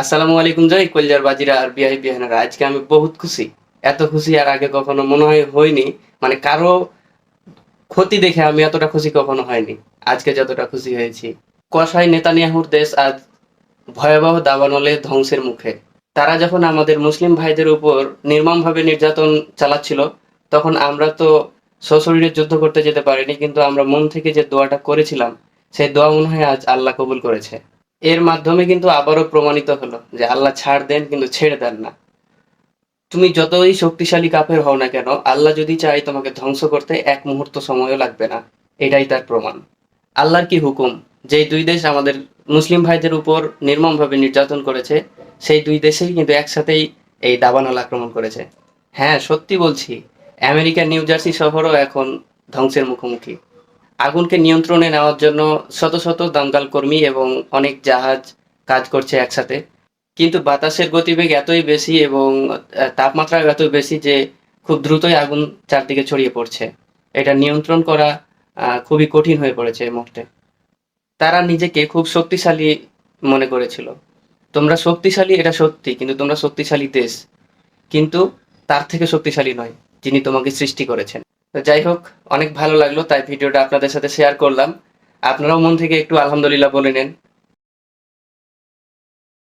আসসালামু আলাইকুম জয় কলজার বাজিরা আর বিআই বিহানারা আজকে আমি বহুত খুশি। এত খুশি আর আগে কখনো মনে হয় হয়নি। মানে কারও ক্ষতি দেখে আমি এতটা খুশি কখনো হয়নি। আজকে যতটা খুশি হয়েছি। কসাই নেতানিয়াহুর দেশ আজ ভয়াবহ দাবানলে ধ্বংসের মুখে। তারা যখন আমাদের মুসলিম ভাইদের উপর নির্মমভাবে নির্যাতন চালাচ্ছিল, তখন আমরা তো সশরীরে যুদ্ধ করতে যেতে পারিনি, কিন্তু আমরা মন থেকে যে দোয়াটা করেছিলাম, সেই দোয়া মনে হয় আজ আল্লাহ কবুল করেছে। এর মাধ্যমে কিন্তু আবারও প্রমাণিত হলো যে আল্লাহ ছাড় দেন কিন্তু ছেড়ে দেন না। তুমি যতই শক্তিশালী কাফের হও না কেন, আল্লাহ যদি চাই তোমাকে ধ্বংস করতে, এক মুহূর্ত সময়ও লাগবে না। এটাই তার প্রমাণ। আল্লাহর কি হুকুম? যে দুই দেশ আমাদের মুসলিম ভাইদের উপর নির্মমভাবে নির্যাতন করেছে, সেই দুই দেশেই কিন্তু একসাথেই এই দাবানল আক্রমণ করেছে। হ্যাঁ সত্যি বলছি, আমেরিকার নিউ জার্সি শহরও এখন ধ্বংসের মুখোমুখি। আগুনকে নিয়ন্ত্রণে নেওয়ার জন্য শত শত দাঙ্গাল কর্মী এবং অনেক জাহাজ কাজ করছে একসাথে। কিন্তু বাতাসের গতিবেগ এতই বেশি এবং তাপমাত্রা এত বেশি যে খুব দ্রুতই আগুন চারদিকে ছড়িয়ে পড়ছে। এটা নিয়ন্ত্রণ করা খুবই কঠিন হয়ে পড়েছে এই মুহূর্তে। তারা নিজেকে খুব শক্তিশালী মনে করেছিল। তোমরা শক্তিশালী, এটা সত্যি, কিন্তু তোমরা শক্তিশালী দেশ। কিন্তু তার থেকে শক্তিশালী নয়, যিনি তোমাকে সৃষ্টি করেছেন। তো যাই হোক, অনেক ভালো লাগল, তাই ভিডিওটা আপনাদের সাথে শেয়ার করলাম। আপনারাও মন থেকে একটু আলহামদুলিল্লাহ বলে নেন।